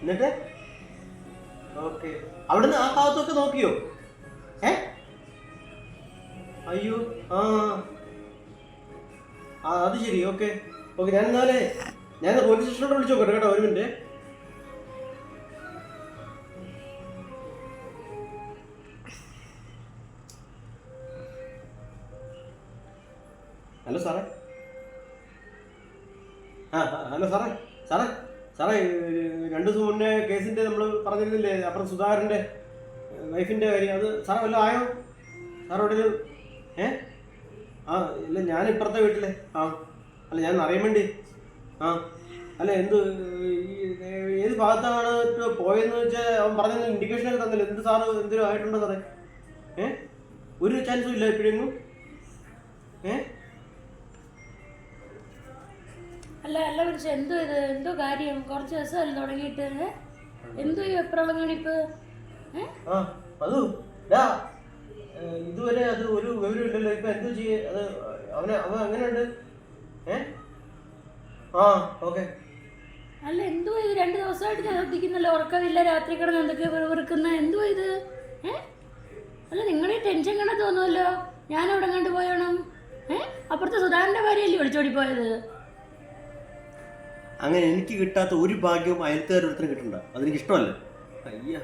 എന്നിട്ട്? ഓക്കെ. അവിടുന്ന് ആ ഭാഗത്തൊക്കെ നോക്കിയോ? ഏ? അയ്യോ ആ. ആ അത് ശരി ഓക്കെ. ഓക്കെ ഞാൻ എന്നാലേ ഞാൻ പോലീസ് സ്റ്റേഷനോട് വിളിച്ചു നോക്കട്ടെ കേട്ടോ ഒരു മിനിറ്റ്. ഹലോ സാറേ. ആ, ഹലോ സാറേ സാറേ. സാറേ രണ്ട് ദിവസം മുന്നേ കേസിന്റെ നമ്മൾ പറഞ്ഞിരുന്നില്ലേ അപ്പുറം സുധാകരന്റെ വൈഫിന്റെ കാര്യം. അത് സാറേ വല്ലതും ആയോ? ഒരു ഏ? ആ ഇല്ല ഞാൻ ഇപ്പുറത്തെ വീട്ടിലെ. ആ അല്ല ഞാൻ അറിയാൻ വേണ്ടി. ആ അല്ല എന്ത് ഏത് ഭാഗത്താണ് പോയെന്ന് വെച്ചാൽ അവൻ പറഞ്ഞ ഇൻഡിക്കേഷൻ ഒക്കെ തന്നില്ല? എന്ത് സാറ് എന്തെങ്കിലും ആയിട്ടുണ്ടോ സാറേ? ഏ? ഒരു ചാൻസും ഇല്ല ഇപ്പോഴെങ്ങും? ഏ? അല്ല അല്ല വിളിച്ച. എന്തോ ഇത്? എന്തോ കാര്യം? കുറച്ച് ദിവസം തുടങ്ങിയിട്ട്? എന്തോ ഈ വെപ്രാളം കാണിപ്പ് അത് ഇതുവരെ അത് ഒരു വിവരം ഇല്ലല്ലോ ഇപ്പൊ എന്തോ ചെയ്യേ. അത് അവനെ അവൻ അങ്ങനെയുണ്ട് ഏ? ആ ഓക്കെ. അല്ല എന്തോ ഇത്? രണ്ട് ദിവസമായിട്ട് ഞാൻ ശ്രദ്ധിക്കുന്നല്ലോ. ഉറക്കമില്ല. രാത്രി കിടന്ന് എന്തൊക്കെ വെറുക്കുന്ന എന്തോ ഇത്? ഏ? അല്ല നിങ്ങളീ ടെൻഷൻ കണ്ട തോന്നുമല്ലോ ഞാൻ അവിടെ കണ്ടു പോയണം. ഏ? അപ്പുറത്തെ സുധാകരന്റെ ഭാര്യയല്ലേ വിളിച്ചോടി പോയത്? അങ്ങനെ എനിക്ക് കിട്ടാത്ത ഒരു ഭാഗ്യവും അയൽക്കാരൊരുത്തരും കിട്ടണ്ട. അതെനിക്ക് ഇഷ്ടമല്ല. അയ്യ.